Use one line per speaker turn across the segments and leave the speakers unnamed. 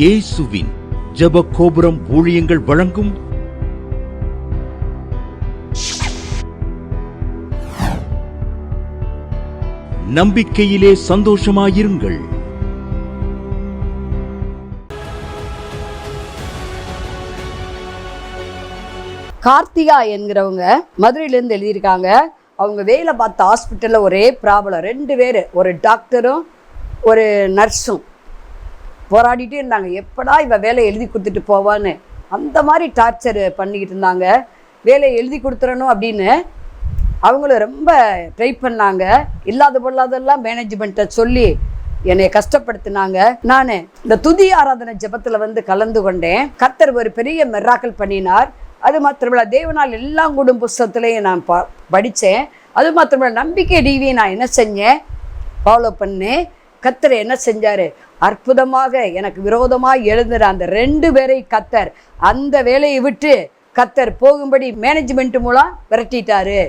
இயேசுவின் ஜெப கோபுரம் ஊழியங்கள் வழங்கும் நம்பிக்கையிலே சந்தோஷமாயிருங்கள்.
கார்த்திகா என்கிறவங்க மதுரையிலேருந்து எழுதியிருக்காங்க. அவங்க வேலை பார்த்த ஹாஸ்பிட்டலில் ஒரே ப்ராப்ளம் ரெண்டு பேர் ஒரு டாக்டரும் ஒரு நர்ஸும் போராடிட்டே இருந்தாங்க. எப்படா இவ வேலையை எழுதி கொடுத்துட்டு போவான்னு. அந்த மாதிரி டார்ச்சர் பண்ணிக்கிட்டு இருந்தாங்க. வேலையை எழுதி கொடுத்துடணும் அப்படின்னு அவங்களும் ரொம்ப ட்ரை பண்ணாங்க. இல்லாத பொல்லாதெல்லாம் மேனேஜ்மெண்ட்டை சொல்லி என்னை கஷ்டப்படுத்தினாங்க. நான் இந்த துதி ஆராதனை ஜெபத்தில் வந்து கலந்து கொண்டேன். கத்தர் ஒரு பெரிய மெராக்கல் பண்ணினார். அது மாத்திரமில்ல தேவனால் எல்லா கூடும் புஸ்தகத்துலேயும் நான் ப படித்தேன். அது மாத்திரமில்ல நம்பிக்கை டிவியை நான் என்ன செஞ்சேன்? ஃபாலோ பண்ணேன். கத்தர் என்ன செஞ்சார்? அற்புதமாக எனக்கு விரோதமாக எழுந்துற அந்த ரெண்டு பேரை கத்தர். அந்த வேலையை விட்டு கத்தர் போகும்படி மேனேஜ்மெண்ட் மூலம் விரட்டிட்டாரு.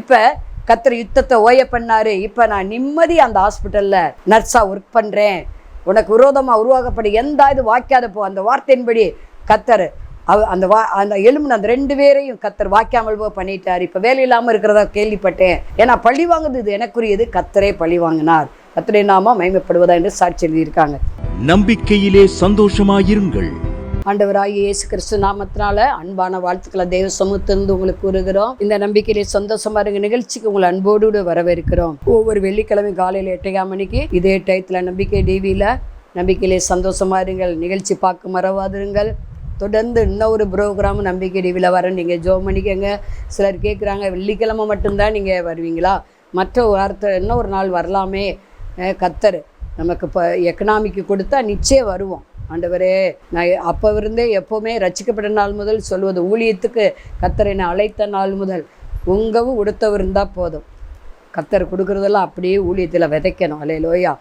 இப்போ கத்தர் யுத்தத்தை ஓய பண்ணாரு. இப்போ நான் நிம்மதி அந்த ஹாஸ்பிட்டலில் நர்ஸாக ஒர்க் பண்ணுறேன் உனக்கு விரோதமாக உருவாக்கப்படி. எந்த இது வாய்க்காத போ. அந்த வார்த்தையின்படி கத்தர் அவ அந்த வா அந்த எலும்பு அந்த ரெண்டு பேரையும் கத்தர் வாய்க்காமல் போ பண்ணிட்டார். இப்போ வேலை இல்லாமல் இருக்கிறதா கேள்விப்பட்டேன். ஏன்னா பழி வாங்குது இது. எனக்குரியது கத்தரே பழி வாங்கினார். கத்தரை நாம மகிமைப்படுவதா என்று சாட்சி எழுதியிருக்காங்க.
நம்பிக்கையிலே சந்தோஷமாயிருங்கள்.
ஆண்டவராகிய இயேசு கிறிஸ்து நாமத்தினால அன்பான வாழ்த்துக்களை தேவ சமூகத்திலிருந்து உங்களுக்கு கூறுகிறோம். இந்த நம்பிக்கையிலே சந்தோஷமா இருங்க. நிகழ்ச்சிக்கு உங்களை அன்போடு வரவேற்கிறோம். ஒவ்வொரு வெள்ளிக்கிழமை காலையில் எட்டையாம் மணிக்கு இதே டயத்தில் நம்பிக்கை டிவியில் நம்பிக்கையிலே சந்தோஷமா இருங்கள். நிகழ்ச்சி பார்க்க மறவாதிருங்கள். தொடர்ந்து இன்னொரு ப்ரோக்ராம் நம்பிக்கை டிவியில் வர நீங்கள் ஜோ மணிக்கங்க சிலர் கேட்குறாங்க வெள்ளிக்கிழமை மட்டும்தான் நீங்கள் வருவீங்களா? மற்ற வாரத்தை இன்னொரு நாள் வரலாமே. கத்தர். நமக்கு இப்போ எக்கனாமிக்கு கொடுத்தா நிச்சயம் வருவோம். ஆண்டவரே நான் அப்போ இருந்தே எப்போவுமே ரட்சிக்கப்பட்ட நாள் முதல் சொல்வது ஊழியத்துக்கு கத்தரை அழைத்த நாள் முதல். உங்கவும் உடுத்தவர் இருந்தால் போதும். கத்தர் கொடுக்குறதெல்லாம் அப்படியே ஊழியத்தில் விதைக்கணும். அலே லோயா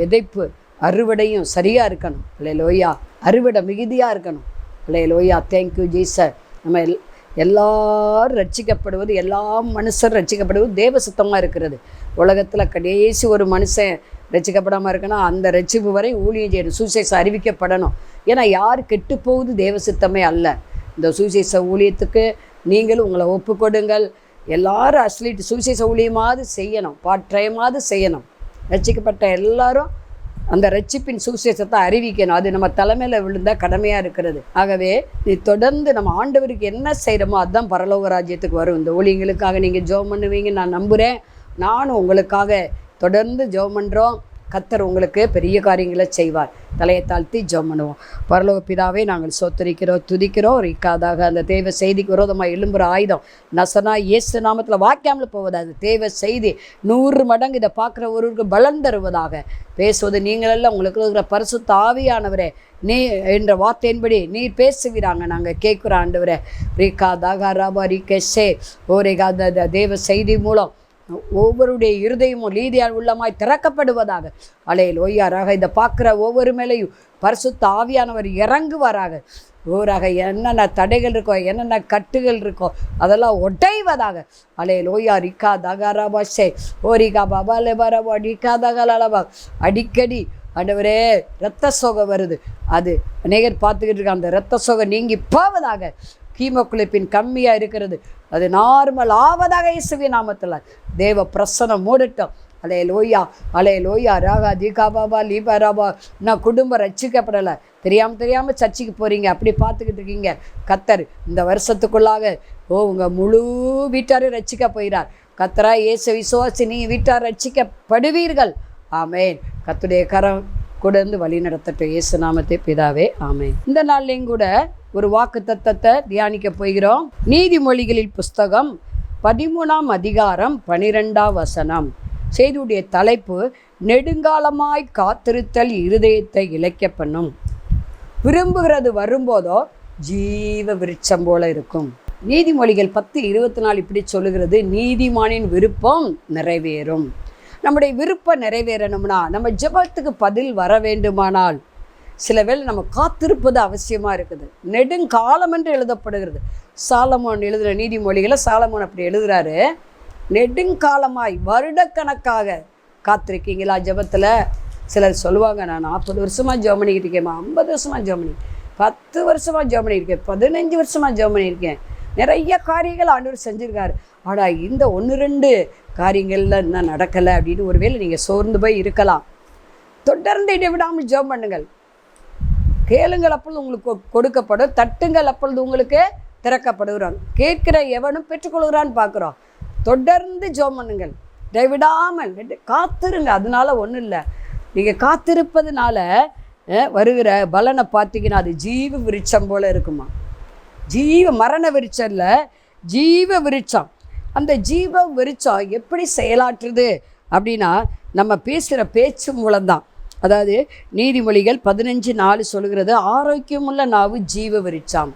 விதைப்பு அறுவடையும் சரியாக இருக்கணும். அலே லோயா அறுவடை மிகுதியாக இருக்கணும். அலே லோயா தேங்க்யூ ஜீசர் நம்ம எல் எல்லாரும் ரட்சிக்கப்படுவது எல்லா மனுஷரும் ரட்சிக்கப்படுவது தேவ சுத்தமாக இருக்கிறது. உலகத்தில் கடைசி ஒரு மனுஷன் ரட்சிக்கப்படாமல் இருக்கணும். அந்த ரசிப்பு வரை ஊழியம் செய்யணும் சூசைஸ் அறிவிக்கப்படணும். ஏன்னா யார் கெட்டு போகுது தேவ சித்தமே அல்ல. இந்த சூசைஸ் ஊழியத்துக்கு நீங்களும் உங்களை ஒப்புக்கொடுங்கள் எல்லாரும் அஸ்லீட் சூசைஸ் ஊழியமாவது செய்யணும். பாட்டையமாவது செய்யணும். ரட்சிக்கப்பட்ட எல்லாரும் அந்த ரட்சிப்பின் சுவிசேஷத்தை அறிவிக்கணும். அது நம்ம தலைமையில் விழுந்தால் கடமையாக இருக்கிறது. ஆகவே நீ தொடர்ந்து நம்ம ஆண்டவருக்கு என்ன செய்கிறோமோ அதுதான் பரலோக ராஜ்யத்துக்கு வரும். இந்த ஊழியங்களுக்காக நீங்கள் ஜோம் பண்ணுவீங்க நான் நம்புகிறேன் நானும் உங்களுக்காக தொடர்ந்து ஜெபம் பண்ணுறோம் கத்தர் உங்களுக்கு பெரிய காரியங்களை செய்வார். தலையை தாழ்த்தி ஜெபம் பண்ணுவோம். பரலோக பிதாவே நாங்கள் சோத்தரிக்கிறோம் துதிக்கிறோம். ரிக்காதாக அந்த தேவ செய்திக்கு விரோதமாக எழும்புற ஆயுதம் நசனா இயேசு நாமத்தில் வாய்க்காமல் போவதாது தேவ செய்தி. நூறு மடங்கு இதை பார்க்குற ஒருவருக்கு பலன் தருவதாக. பேசுவது நீங்களெல்லாம் உங்களுக்கு இருக்கிற பரிசு தாவியானவரே நீ என்ற வார்த்தையின்படி நீர் பேசுகிறாங்க நாங்கள் கேட்குற ஆண்டவரே. ரீகா தாகா ராபா ரிகேஷே ஓரேகா தேவ செய்தி மூலம் ஒவ்வொருடைய இருதயமும் லீதியால் உள்ளமாய் திறக்கப்படுவதாக. அலையில் ஒய்யாராக இதை பார்க்குற ஒவ்வொரு மேலையும் பரிசுத்த ஆவியானவர் இறங்குவாராக. ஓராக என்னென்ன தடைகள் இருக்கோ என்னென்ன கட்டுகள் இருக்கோ அதெல்லாம் ஒட்டைவதாக அலையில் ஓய்யா ரிக்கா தகாராபாஷே ஓரிகா பாபா லெபாரபா டிகா தகலாலபா அடிக்கடி ஆண்டவரே இரத்த சோகை வருது. அது அநேகர் பார்த்துக்கிட்டு இருக்காங்க. அந்த இரத்த சோகை நீங்கி போவதாக. கீமோகுளிப்பின் கம்மியாக இருக்கிறது. அது நார்மல் ஆவதாக இயேசுவி நாமத்தில். தேவ பிரசனம் மூடட்டும். அலே லோய்யா அலே லோய்யா ராகா தீகா பாபா லீபா ராபா. நான் குடும்பம் ரசிக்கப்படலை தெரியாமல் தெரியாமல் சர்ச்சுக்கு போகிறீங்க அப்படி பார்த்துக்கிட்டு இருக்கீங்க. கத்தர் இந்த வருஷத்துக்குள்ளாக ஓ உங்கள் முழு வீட்டாரும் ரட்சிக்க போயிறார் கத்தரா இயேசு விசுவாசி நீ வீட்டார் ரட்சிக்கப்படுவீர்கள். ஆமேன். கத்துடைய கரம் கூட இருந்து வழி நடத்தட்டும். இயேசு நாமத்தை பிதாவே ஆமேன். இந்த நாள்லையும் கூட ஒரு வாக்கு தத்தத்தை தியானிக்க போகிறோம். நீதிமொழிகளில் புஸ்தகம் பதிமூணாம் அதிகாரம் பனிரெண்டாம் வசனம். செய்தியுடைய தலைப்பு நெடுங்காலமாய் காத்திருத்தல் இருதயத்தை இழைக்க பண்ணும் விரும்புகிறது வரும்போதோ ஜீவ விருட்சம் போல இருக்கும். நீதிமொழிகள் பத்து இருபத்தி நாலு இப்படி சொல்லுகிறது நீதிமானின் விருப்பம் நிறைவேறும். நம்முடைய விருப்பம் நிறைவேறணும்னா நம்ம ஜெபத்துக்கு பதில் வர வேண்டுமானால் சில வேளை நம்ம காத்திருப்பது அவசியமாக இருக்குது. நெடுங்காலம் என்று எழுதப்படுகிறது. சாலமோன் எழுதுகிற நீதிமொழிகளை சாலமோன் அப்படி எழுதுறாரு. நெடுங்காலமாய் வருடக்கணக்காக காத்திருக்கீங்களா ஜெபத்தில்? சிலர் சொல்லுவாங்க நான் நாற்பது வருஷமாக ஜெபம் பண்ணிக்கிட்டு இருக்கேன் ஐம்பது வருஷமாக ஜெபம் பண்ணி பத்து வருஷமாக ஜெபம் பண்ணியிருக்கேன் பதினஞ்சு வருஷமாக ஜெபம் பண்ணியிருக்கேன் நிறைய காரியங்கள் ஆண்டவர் செஞ்சுருக்காரு. ஆனால் இந்த ஒன்று ரெண்டு காரியங்களில் இன்னும் நடக்கலை அப்படின்னு ஒருவேளை நீங்கள் சோர்ந்து போய் இருக்கலாம். தொடர்ந்து இடைவிடாமல் ஜெபம் பண்ணுங்கள். கேளுங்கள் அப்பொழுது உங்களுக்கு கொ- கொடுக்கப்படும் தட்டுங்கள் அப்பொழுது உங்களுக்கு திறக்கப்படுகிறான். கேட்கிற எவனும் பெற்றுக்கொள்கிறான்னு பார்க்குறோம். தொடர்ந்து ஜோம் பண்ணுங்கள் இடைவிடாமல் காத்திருங்க அதனால ஒன்றும் இல்லை. நீங்கள் காத்திருப்பதுனால வருகிற பலனை பார்த்தீங்கன்னா அது ஜீவ விருட்சம் போல் இருக்குமா? ஜீவ மரண விருட்சம் இல்லை ஜீவ விருட்சம். அந்த ஜீவ விருட்சம் எப்படி செயலாற்றுது அப்படின்னா நம்ம பேசுகிற பேச்சு மூலம்தான். அதாவது நீதிமொழிகள் பதினஞ்சு நாலு சொல்கிறது ஆரோக்கியமுள்ள நாவு ஜீவ விரிச்சாம்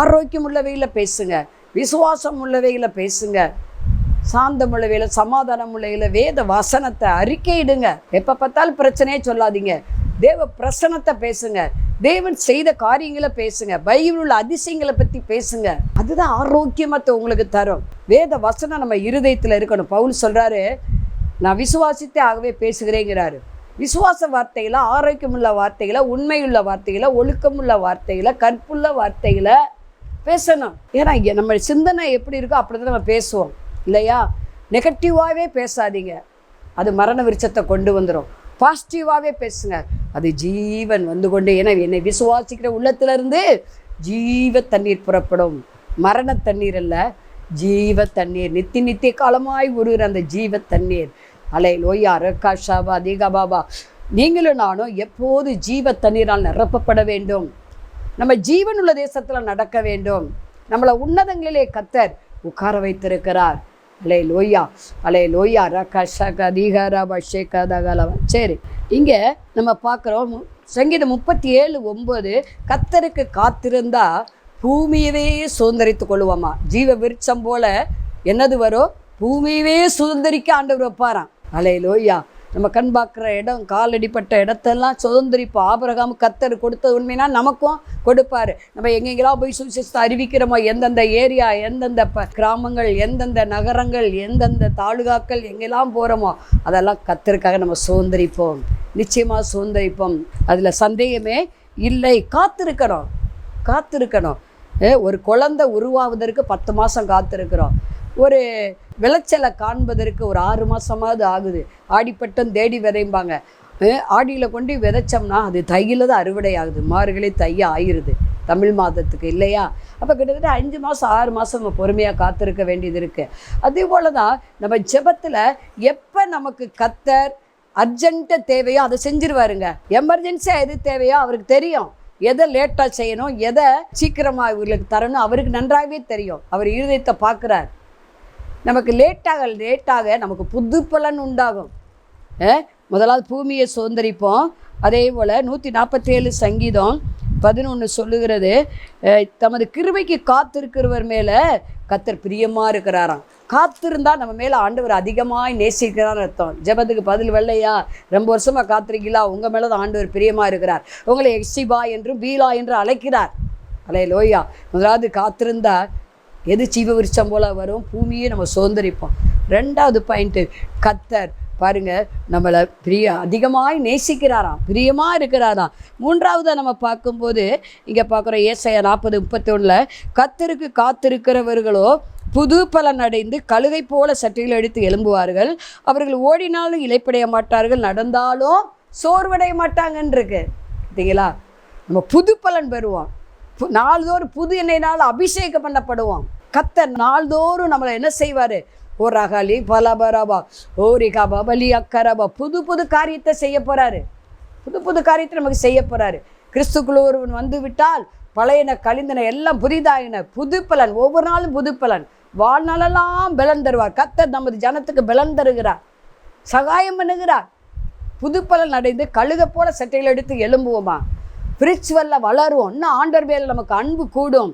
ஆரோக்கியம் உள்ளவையில் பேசுங்க விசுவாசம் உள்ளவையில் பேசுங்க சாந்தமுள்ளவையில் சமாதானம் உள்ளவையில் வேத வசனத்தை அறிக்கையிடுங்க. எப்போ பார்த்தாலும் பிரச்சனையே சொல்லாதீங்க. தேவ பிரசனத்தை பேசுங்க தேவன் செய்த காரியங்களை பேசுங்க பைபிள் உள்ள அதிசயங்களை பற்றி பேசுங்க. அதுதான் ஆரோக்கியமத்தை உங்களுக்கு தரும். வேத வசனம் நம்ம இருதயத்தில் இருக்கணும். பவுல் சொல்கிறாரு நான் விசுவாசித்தே ஆகவே பேசுகிறேங்கிறாரு. விசுவாச வார்த்தையில் ஆரோக்கியமுள்ள வார்த்தையில் உண்மையுள்ள வார்த்தைகளை ஒழுக்கமுள்ள வார்த்தையில் கற்புள்ள வார்த்தையில் பேசணும். ஏன்னா நம்ம சிந்தனை எப்படி இருக்கோ அப்படி தான் நம்ம பேசுவோம். இல்லையா? நெகட்டிவாகவே பேசாதீங்க. அது மரண விருச்சத்தை கொண்டு வந்துடும் பாசிட்டிவாகவே பேசுங்க. அது ஜீவன் வந்து கொண்டு ஏன்னா என்னை விசுவாசிக்கிற உள்ளத்திலிருந்து ஜீவ தண்ணீர் புறப்படும். மரண தண்ணீர் அல்ல ஜீவ தண்ணீர். நித்தி நித்திய காலமாய் உருகிற அந்த ஜீவ தண்ணீர். அலை லோயா ரக்கா ஷாபா தீகாபாபா நீங்களும் நானும் எப்போது ஜீவ தண்ணீரால் நிரப்பப்பட வேண்டும்? நம்ம ஜீவனுள்ள தேசத்தில் நடக்க வேண்டும். நம்மளை உன்னதங்களிலே கத்தர் உட்கார வைத்திருக்கிறார். அலே லோய்யா அலே லோய்யா ரக ஷக தீகரப ஷேக தகலவா சரி இங்கே நம்ம பார்க்குறோம் சங்கீதம் முப்பத்தி ஏழு ஒம்பது கத்தருக்கு காத்திருந்தா பூமியவே சுதந்திரித்து கொள்வோமா ஜீவ விருட்சம் போல என்னது வரும்? பூமியவே சுதந்திரிக்க ஆண்டவர் வைப்பாராம் அலே லோய்யா நம்ம கண் பார்க்குற இடம் காலடிப்பட்ட இடத்தெல்லாம் சுதந்திரிப்போம் ஆபரகாம கத்தர் கொடுத்த உண்மைனா நமக்கும் கொடுப்பாரு. நம்ம எங்கெங்கெல்லாம் போய் சுவிசேஷத்தை அறிவிக்கிறோமோ எந்தெந்த ஏரியா எந்தெந்த ப கிராமங்கள் எந்தெந்த நகரங்கள் எந்தெந்த தாலுகாக்கள் எங்கெல்லாம் போகிறோமோ அதெல்லாம் கத்தருக்காக நம்ம சுதந்திரிப்போம். நிச்சயமாக சுதந்திரிப்போம். அதில் சந்தேகமே இல்லை. காத்திருக்கணும். காத்திருக்கணும். ஏ, ஒரு குழந்தை உருவாவதற்கு பத்து மாதம் காத்திருக்கிறோம். ஒரு விளைச்சலை காண்பதற்கு ஒரு ஆறு மாதமாவது ஆகுது. ஆடிப்பட்டம் தேடி விதைம்பாங்க. ஆடியில் கொண்டு விதைச்சோம்னா அது தையில் தான் அறுவடை ஆகுது மார்கழி தைய ஆயிடுது தமிழ் மாதத்துக்கு இல்லையா? அப்போ கிட்டத்தட்ட அஞ்சு மாதம் ஆறு மாதம் நம்ம பொறுமையாக காத்திருக்க வேண்டியது இருக்குது அதே போல் தான் நம்ம ஜெபத்தில் எப்போ நமக்கு கத்தர் அர்ஜென்ட்டாக தேவையோ அதை செஞ்சிருவாருங்க. எமர்ஜென்சியாக எது தேவையோ அவருக்கு தெரியும். எதை லேட்டாக செய்யணும் எதை சீக்கிரமாக இவர்களுக்கு தரணும் அவருக்கு நன்றாகவே தெரியும். அவர் இருதயத்தை பார்க்குறார். நமக்கு லேட்டாக லேட்டாக நமக்கு புது பலன் உண்டாகும். முதலாவது பூமியை சுதந்திரிப்போம். அதே போல் நூற்றி நாற்பத்தேழு சங்கீதம் பதினொன்று சொல்லுகிறது தமது கிருமைக்கு காத்திருக்கிறவர் மேலே கத்தர் பிரியமாக இருக்கிறாராம். காத்திருந்தால் நம்ம மேலே ஆண்டவர் அதிகமாக நேசிக்கிறார் அர்த்தம். ஜெபத்துக்கு பதில் வெள்ளையா ரொம்ப வருஷமாக காத்திருக்கீங்களா? உங்கள் மேலே தான் ஆண்டவர் பிரியமாக இருக்கிறார். உங்களை எக்ஸிபா என்றும் பீலா என்று அழைக்கிறார். அலே லோயா முதலாவது காத்திருந்தா எது ஜீவ விருட்சம் போல் வரும்? பூமியே நம்ம சுதந்திரிப்போம். ரெண்டாவது பாயிண்ட்டு கத்தர். பாருங்க நம்மளை பிரிய அதிகமாய் நேசிக்கிறாராம். பிரியமாக இருக்கிறாராம். மூன்றாவதாக நம்ம பார்க்கும்போது இங்கே பார்க்குறோம் ஏசைய நாற்பது முப்பத்தொன்னில் கத்தருக்கு காத்திருக்கிறவர்களோ புது பலன் அடைந்து கழுகை போல சட்டையில் எடுத்து எழும்புவார்கள். அவர்கள் ஓடினாலும் இலைப்படைய மாட்டார்கள். நடந்தாலும் சோர்வடைய மாட்டாங்கன்னு இருக்கு பார்த்தீங்களா? நம்ம புது பலன் பெறுவோம். நாள்தோறும் புது எண்ணெயினால் அபிஷேகம் பண்ணப்படுவோம் கத்தர் நாள்தோறும் நம்மளை என்ன செய்வார்? ஓ ரகாலி பலபரபா ஓரிகா பபலி அக்கரபா புது புது காரியத்தை செய்ய போகிறாரு புது புது காரியத்தை நமக்கு செய்ய போகிறாரு கிறிஸ்துக்குள்ள ஒருவன் வந்து விட்டால் பழையன கழிந்தன எல்லாம் புதிதாயின. புது பலன் ஒவ்வொரு நாளும் புது பலன். வாழ்நாளெல்லாம் பலன் தருவார். கத்தர் நமது ஜனத்துக்கு பலன் தருகிறார். சகாயம் பண்ணுகிறார். புது பலன் அடைந்து கழுக போல சட்டைகள் எடுத்து எழும்புவோமா? ஸ்பிரிச்சுவலில் வளருவோம். இன்னும் ஆண்டவர் மேல் நமக்கு அன்பு கூடும்.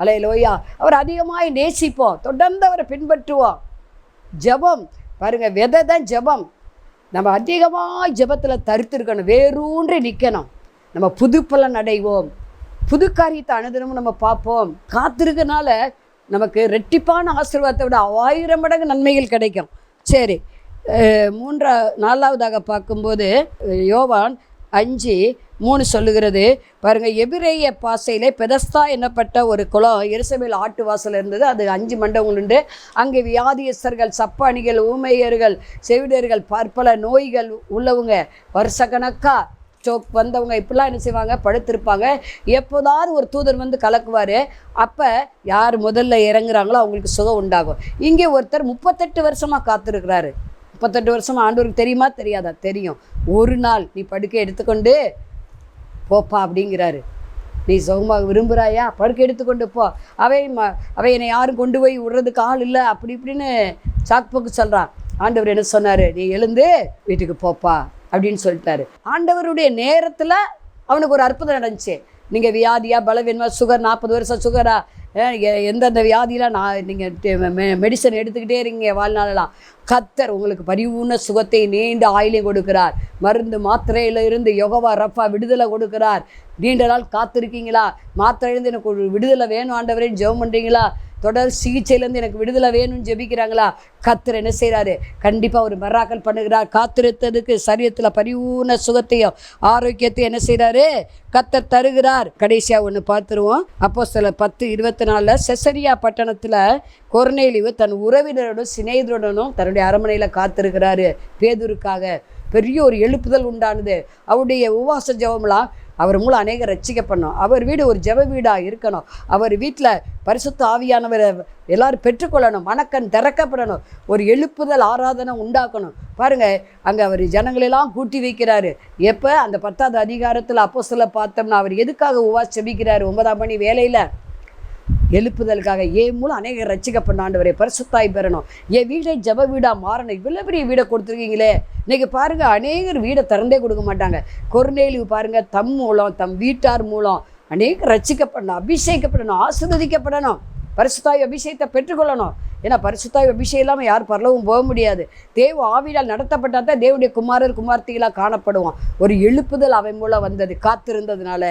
அலையலோயா. அவர் அதிகமாக நேசிப்போம். தொடர்ந்து அவரை பின்பற்றுவோம். ஜெபம். பாருங்க விதை தான் ஜெபம். நம்ம அதிகமாக ஜெபத்தில் தருத்திருக்கணும். வேரூன்றி நிற்கணும் நம்ம புதுப்பலன் அடைவோம். புது காரியத்தை அனுதினமும் நம்ம பார்ப்போம். காத்திருக்கனால நமக்கு ரெட்டிப்பான ஆசீர்வாதத்தை விட ஆயிரம் மடங்கு நன்மைகள் கிடைக்கும். சரி மூன்றா நாலாவதாக பார்க்கும்போது யோவான் அஞ்சு மூணு சொல்லுகிறது. பாருங்கள் எபிரேய பாசையிலே பெதஸ்தா என்னப்பட்ட ஒரு குளம் எருசமேல் ஆட்டு வாசல் இருந்தது. அது அஞ்சு மண்டபங்கள் உண்டு. அங்கே வியாதியஸ்தர்கள் சப்பாணிகள் ஊமையர்கள் செவிடர்கள் பற்பல நோய்கள் உள்ளவங்க வருஷக்கணக்காக சோக் வந்தவங்க இப்படிலாம் என்ன செய்வாங்க? படுத்திருப்பாங்க. எப்போதாவது ஒரு தூதர் வந்து கலக்குவார். அப்போ யார் முதல்ல இறங்குறாங்களோ அவங்களுக்கு சுகம் உண்டாகும். இங்கே ஒருத்தர் முப்பத்தெட்டு வருஷமாக காத்திருக்கிறாரு. முப்பத்தெட்டு வருஷமாக ஆண்டவருக்கு தெரியுமா? தெரியாதா? தெரியும். ஒரு நாள் நீ படுக்கை எடுத்துக்கொண்டு போப்பா அப்படிங்கிறாரு. நீ சுகமாக விரும்புகிறாயா படுக்கை எடுத்துக்கொண்டு போ. அவை ம அவை என்னை யாரும் கொண்டு போய் விடுறதுக்கு ஆள் இல்லை. அப்படி இப்படின்னு சாக்போக்கு சொல்கிறான் ஆண்டவர் என்ன சொன்னார்? நீ எழுந்து வீட்டுக்கு போப்பா அப்படின்னு சொல்லிட்டாரு. ஆண்டவருடைய நேரத்தில் அவனுக்கு ஒரு அற்புதம் நடந்துச்சு. நீங்கள் வியாதியா பலவீனமாக சுகர் நாற்பது வருஷம் சுகரா எந்தெந்த வியாதியெலாம் நான் நீங்கள் மெடிசன் எடுத்துக்கிட்டே இருக்கீங்க வாழ்நாளெல்லாம். கத்தர் உங்களுக்கு பரிபூர்ண சுகத்தை நீண்ட ஆயிலையும் கொடுக்கிறார். மருந்து மாத்திரையில இருந்து யோகவா ரஃபா விடுதலை கொடுக்கிறார். நீண்ட நாள் காத்திருக்கீங்களா? மாத்திரையிலேருந்து எனக்கு ஒரு விடுதலை வேணும் ஆண்டவரேன்னு ஜெபம் பண்ணுறீங்களா தொடர் சிகிச்சையிலேருந்து எனக்கு விடுதலை வேணும்னு ஜெபிக்கிறாங்களா? கத்தர் என்ன செய்கிறாரு கண்டிப்பாக ஒரு மராக்கல் பண்ணுகிறார். காத்திருத்ததுக்கு சரீரத்தில் பரிபூர்ண சுகத்தையும் ஆரோக்கியத்தையும் என்ன செய்கிறாரு கத்தர் தருகிறார். கடைசியாக ஒன்று பார்த்துருவோம். அப்போ சில பத்து இருபத்தி நாலில் செசரியா பட்டணத்தில் கொர்னேலிவு தன் உறவினரோடும் சிநேகிதருடனும் தன்னுடைய அரண்மனையில் காத்திருக்கிறாரு. பேதூருக்காக. பெரிய ஒரு எழுப்புதல் உண்டானது. அவருடைய உபவாச ஜபம்லாம் அவர் மூலம் அநேக ரட்சிக்கப்படணும் அவர் வீடு ஒரு ஜெப வீடாக இருக்கணும். அவர் வீட்டில் பரிசுத்த ஆவியானவரை எல்லாரும் பெற்றுக்கொள்ளணும். மணக்கண் திறக்கப்படணும். ஒரு எழுப்புதல் ஆராதனை உண்டாக்கணும். பாருங்க அங்கே அவர் ஜனங்களெல்லாம் கூட்டி வைக்கிறாரு. எப்போ? அந்த பத்தாவது அதிகாரத்தில் அப்போ சொல்ல பார்த்தோம்னா அவர் எதுக்காக உவாஸ் செபிக்கிறாரு ஒன்பதாம் மணி வேலையில். எழுப்புதலுக்காக ஏன் மூலம் அநேக ரசிக்கப்பட்ட ஆண்டவரை பரிசுத்தாய் பெறணும். என் வீடை ஜப வீடாக மாறணும். இவ்வளோ பெரிய வீடை கொடுத்துருக்கீங்களே. இன்னைக்கு பாருங்க அநேகர் வீடை திறந்தே கொடுக்க மாட்டாங்க. கொர்நேலிவு பாருங்க தம் மூலம் தம் வீட்டார் மூலம் அநேக ரட்சிக்கப்படணும் அபிஷேகப்படணும் ஆசிர்வதிக்கப்படணும். பரிசுத்தாய் அபிஷேகத்தை பெற்றுக்கொள்ளணும். ஏன்னா பரிசுத்தாய் அபிஷேகம் இல்லாமல் யார் பரலவும் போக முடியாது. தேவ ஆவியால் நடத்தப்பட்டால் தான் தேவனுடைய குமாரர் குமார்த்திகளாக காணப்படுவான். ஒரு எழுப்புதல் அவன் மூலம் வந்தது காத்திருந்ததுனால.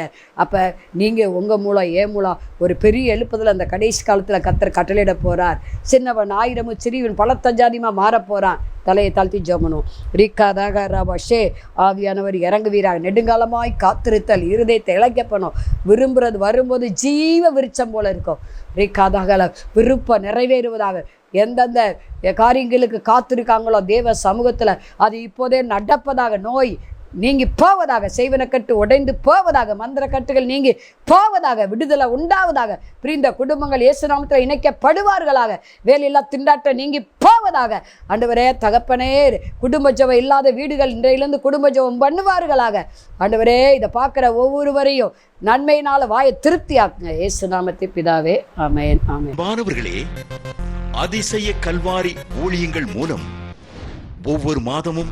அப்போ நீங்கள் உங்கள் மூலம் ஏன் மூலம் ஒரு பெரிய எழுப்புதல் அந்த கடைசி காலத்தில் கத்தர் கட்டளையிட போகிறார் சின்னவன் ஆயிரமும் சிறியவன் பலத்தஞ்சாதியமாக மாறப் போகிறான் தலையை தாழ்த்தி ஜோமனும் ரீக்காதாக ரவஷே ஆவியானவர் இறங்குவீராக. நெடுங்காலமாய் காத்திருத்தல் இருதயத்தை இழைக்கப்பணும் விரும்புறது வரும்போது ஜீவ விருச்சம் போல இருக்கும். ரீக்காதாக விருப்பம் நிறைவேறுவதாக. எந்தெந்த காரியங்களுக்கு காத்திருக்காங்களோ தேவ சமூகத்தில் அது இப்போதே நடப்பதாக நோய் நீங்கி போவதாக செய்வன கட்டு உடைந்து போவதாக மந்திர கட்டுகள் நீங்கி போவதாக விடுதலை உண்டாவதாக பிரிந்த குடும்பங்கள் இயேசுநாமத்தில் இணைக்கப்படுவார்களாக. வேலையில்லா திண்டாட்டம் நீங்கி போவதாக. ஆண்டவரே தகப்பனே குடும்ப ஜபம் இல்லாத வீடுகள் இன்றையிலிருந்து குடும்ப ஜபம் பண்ணுவார்களாக. ஆண்டவரே இதை பார்க்குற ஒவ்வொருவரையும் நன்மையினால் வாயை திருப்தியாக்குங்க இயேசு நாமத்தை பிதாவே ஆமேன் ஆமேன்.
மாணவர்களே அதிசய கல்வாரி ஊழியங்கள் மூலம் ஒவ்வொரு மாதமும்